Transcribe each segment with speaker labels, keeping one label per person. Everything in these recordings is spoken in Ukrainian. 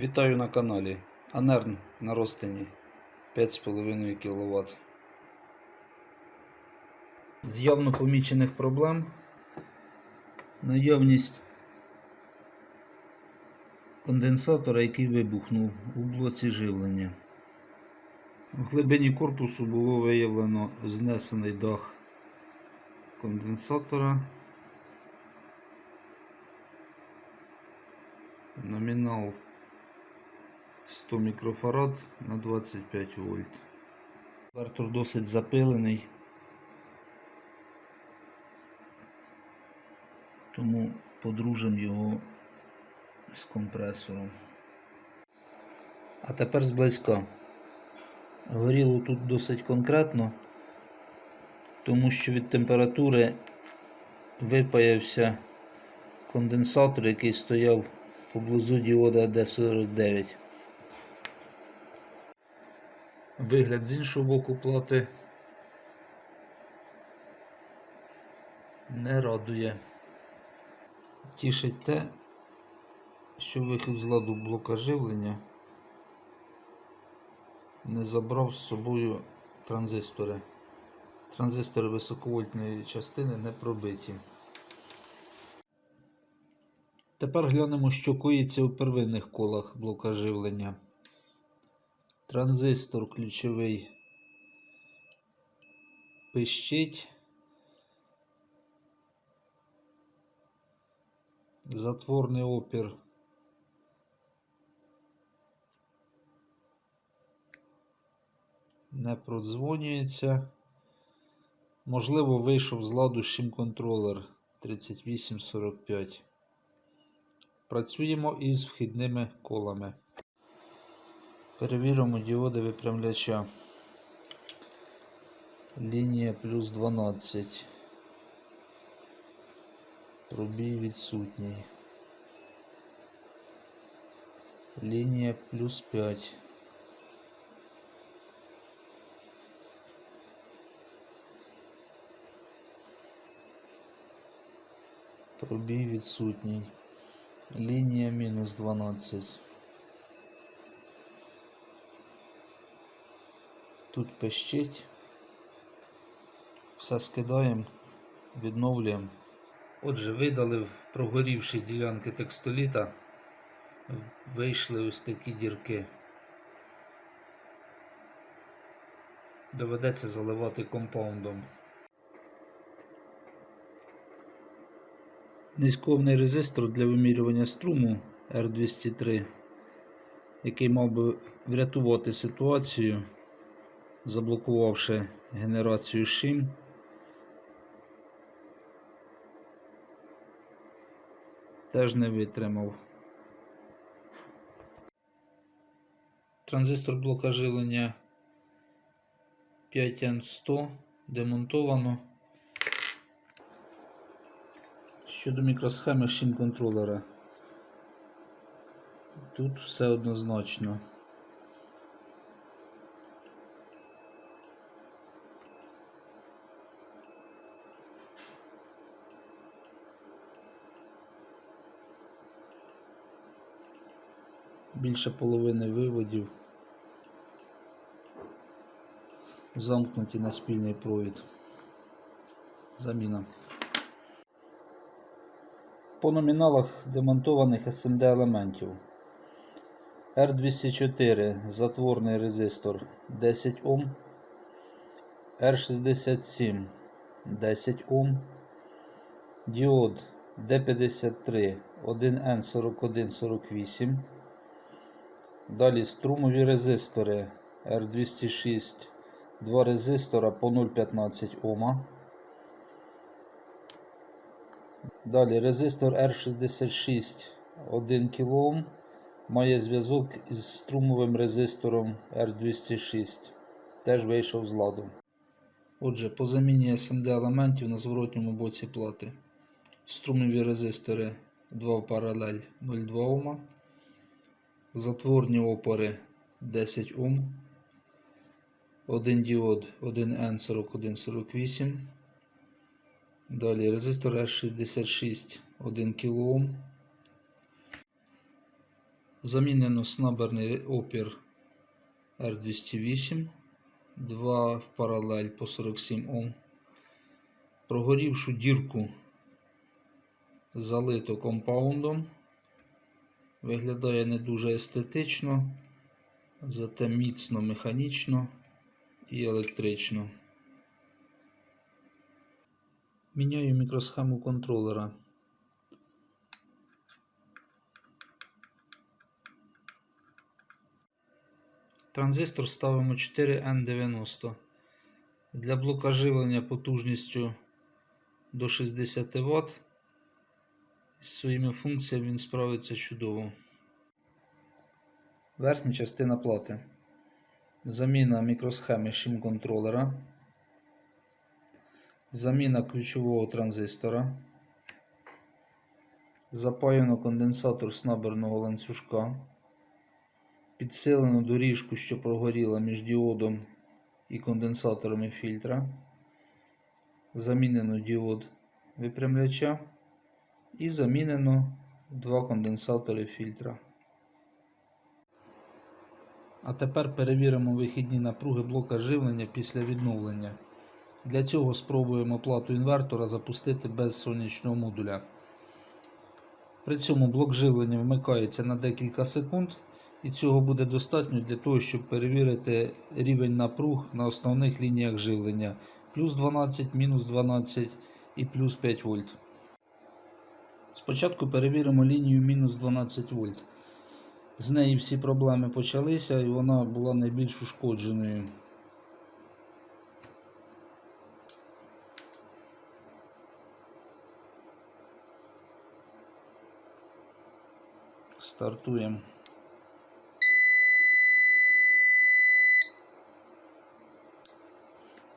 Speaker 1: Вітаю на каналі. Анерн на розтині 5,5 кВт. З явно помічених проблем наявність конденсатора, який вибухнув у блоці живлення. В глибині корпусу було виявлено знесений дах конденсатора. Номінал 100 мікрофарад на 25 вольт. Вертор досить запилений, тому подружимо його з компресором. А тепер зблизька. Горіло тут досить конкретно, тому що від температури випаявся конденсатор, який стояв поблизу діода D49. Вигляд з іншого боку плати не радує. Тішить те, що вихід з ладу блока живлення не забрав з собою транзистори. Транзистори високовольтної частини не пробиті. Тепер глянемо, що коїться у первинних колах блока живлення. Транзистор ключовий пищить. Затворний опір не продзвонюється. Можливо, вийшов з ладу шим-контролер 3845. Працюємо із вхідними колами. Перевіримо діоди випрямляча. Лінія плюс 12. Пробій відсутній. Лінія плюс 5. Пробій відсутній. Лінія мінус 12. Тут пищить. Все скидаємо, відновлюємо. Отже, видалив прогорівші ділянки текстоліта. Вийшли ось такі дірки. Доведеться заливати компаундом. Низьковний резистор для вимірювання струму R203, який мав би врятувати ситуацію, заблокувавши генерацію шим. Теж не витримав. Транзистор блока живлення 5N100 демонтовано. Щодо мікросхеми шим контролера. Тут все однозначно. Більше половини виводів замкнуті на спільний провід. Заміна. По номіналах демонтованих SMD елементів. R204 затворний резистор 10 Ом, R67 10 Ом, діод D53 1N4148. Далі струмові резистори R206, 2 резистора по 0,15 Ома. Далі резистор R66 1 кОм має зв'язок із струмовим резистором R206. Теж вийшов з ладу. Отже, по заміні SMD елементів на зворотньому боці плати. Струмові резистори 2 в паралель 0,2 Ома. Затворні опори 10 Ом. Один діод 1N4148. Далі резистор R66 1 кОм. Замінено снаберний опір R208, 2 в паралель по 47 Ом. Прогорівшу дірку залито компаундом. Виглядає не дуже естетично, зате міцно механічно і електрично. Міняю мікросхему контролера. Транзистор ставимо 4N90. Для блока живлення потужністю до 60 Вт. З своїми функціями він справиться чудово. Верхня частина плати. Заміна мікросхеми шим контролера. Заміна ключового транзистора. Запаяно конденсатор снаберного ланцюжка. Підсилено доріжку, що прогоріла між діодом і конденсаторами фільтра. Замінено діод випрямляча. І замінено два конденсатори фільтра. А тепер перевіримо вихідні напруги блока живлення після відновлення. Для цього спробуємо плату інвертора запустити без сонячного модуля. При цьому блок живлення вмикається на декілька секунд, і цього буде достатньо для того, щоб перевірити рівень напруг на основних лініях живлення плюс 12, мінус 12 і плюс 5 вольт. Спочатку перевіримо лінію мінус 12 вольт. З неї всі проблеми почалися і вона була найбільш ушкодженою. Стартуємо.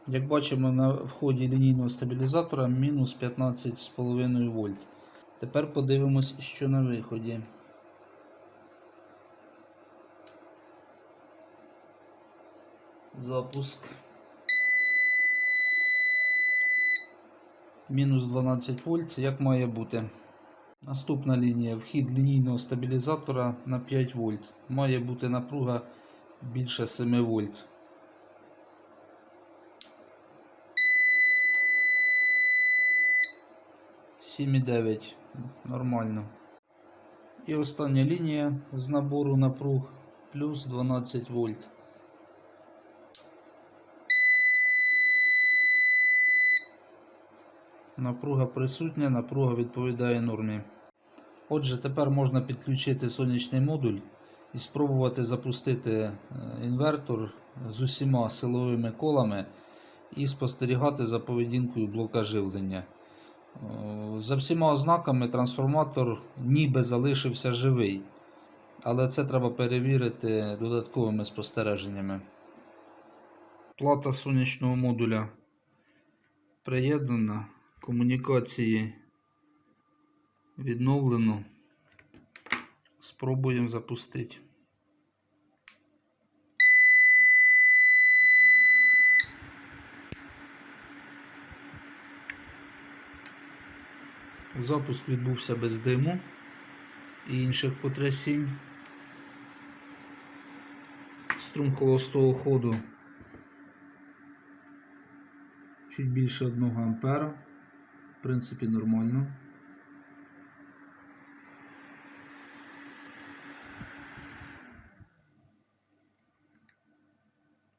Speaker 1: Як бачимо на вході лінійного стабілізатора мінус 15,5 вольт. Тепер подивимось, що на виході. Запуск. Мінус 12 вольт, як має бути. Наступна лінія. Вхід лінійного стабілізатора на 5 вольт. Має бути напруга більше 7 вольт. Сім і дев'ять. Нормально. І остання лінія з набору напруг плюс 12 вольт. Напруга присутня, напруга відповідає нормі. Отже, тепер можна підключити сонячний модуль і спробувати запустити е, інвертор з усіма силовими колами і спостерігати за поведінкою блока живлення. Е, За всіма ознаками трансформатор ніби залишився живий, але це треба перевірити додатковими спостереженнями. Плата сонячного модуля приєднана, комунікації відновлено. Спробуємо запустити. Запуск відбувся без диму і інших потрясінь. Струм холостого ходу чуть більше 1 ампера. В принципі, нормально.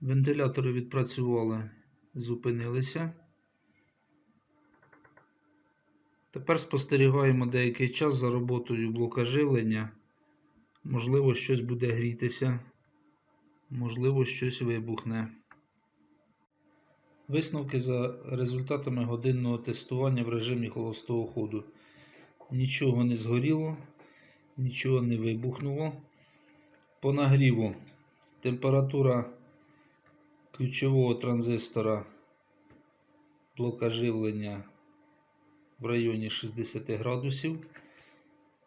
Speaker 1: Вентилятори відпрацювали, зупинилися. Тепер спостерігаємо деякий час за роботою блока живлення. Можливо, щось буде грітися, можливо, щось вибухне. Висновки за результатами годинного тестування в режимі холостого ходу. Нічого не згоріло, нічого не вибухнуло. По нагріву температура ключового транзистора блока живлення в районі 60 градусів.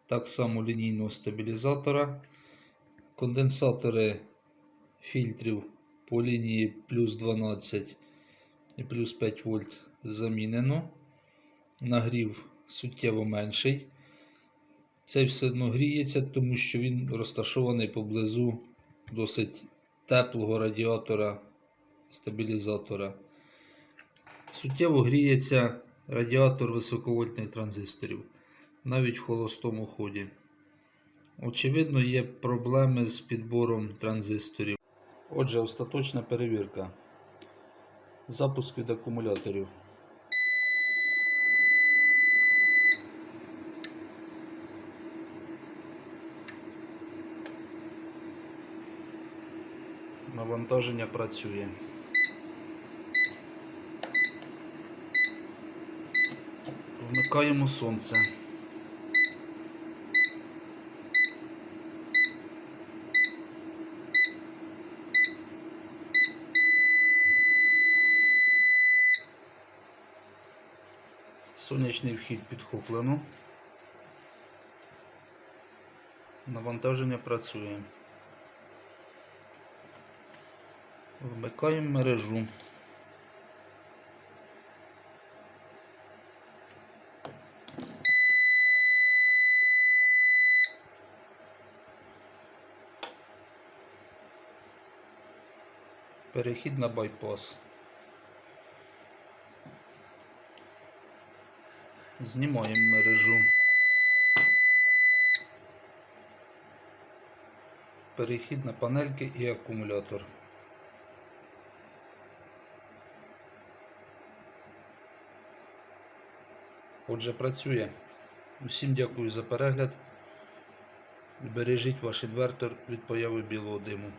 Speaker 1: Так само лінійного стабілізатора. Конденсатори фільтрів по лінії плюс 12 і плюс 5 вольт замінено. Нагрів суттєво менший. Цей все одно гріється, тому що він розташований поблизу досить теплого радіатора, стабілізатора. Суттєво гріється радіатор високовольтних транзисторів, навіть в холостому ході. Очевидно, є проблеми з підбором транзисторів. Отже, остаточна перевірка. Запуск від акумуляторів. Навантаження працює. Вмикаємо сонце. Сонячний вхід підхоплено. Навантаження працює. Вмикаємо мережу. Перехід на байпас. Знімаємо мережу. Перехід на панельки і акумулятор. Отже, працює. Усім дякую за перегляд. Бережіть ваш інвертор від появи білого диму.